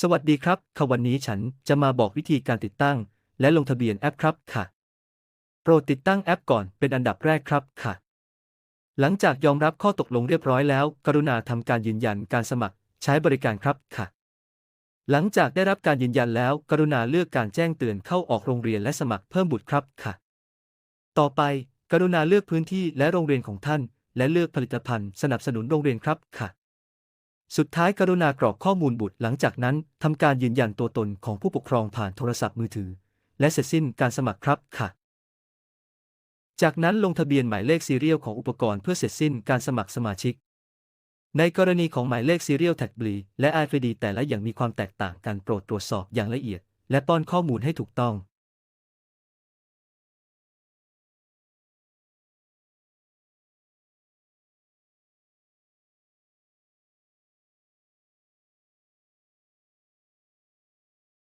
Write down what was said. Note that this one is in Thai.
สวัสดีครับ ค่ะวันนี้ฉันจะมาบอกวิธีการติดตั้ง และลงทะเบียนแอปครับค่ะ โปรดติดตั้งแอปก่อนเป็นอันดับแรกครับค่ะ หลังจากยอมรับข้อตกลงเรียบร้อยแล้ว กรุณาทำการยืนยันการสมัครใช้บริการครับค่ะ หลังจากได้รับการยืนยันแล้ว กรุณาเลือกการแจ้งเตือนเข้าออกโรงเรียนและสมัครเพิ่มบุตรครับค่ะ ต่อไป กรุณาเลือกพื้นที่และโรงเรียนของท่าน และเลือกผลิตภัณฑ์สนับสนุนโรงเรียนครับค่ะ สุดท้ายกรุณากรอกข้อมูลบุตรหลังจากนั้นทำการยืนยันตัวตนของผู้ปกครองผ่านโทรศัพท์มือถือ และเสร็จสิ้นการสมัครครับค่ะ จากนั้นลงทะเบียนหมายเลขซีเรียลของอุปกรณ์เพื่อเสร็จสิ้นการสมัครสมาชิก ในกรณีของหมายเลขซีเรียลแท็กบลีและ RFID แต่ละอย่างมีความแตกต่างกันโปรดตรวจสอบอย่างละเอียด และป้อนข้อมูลให้ถูกต้อง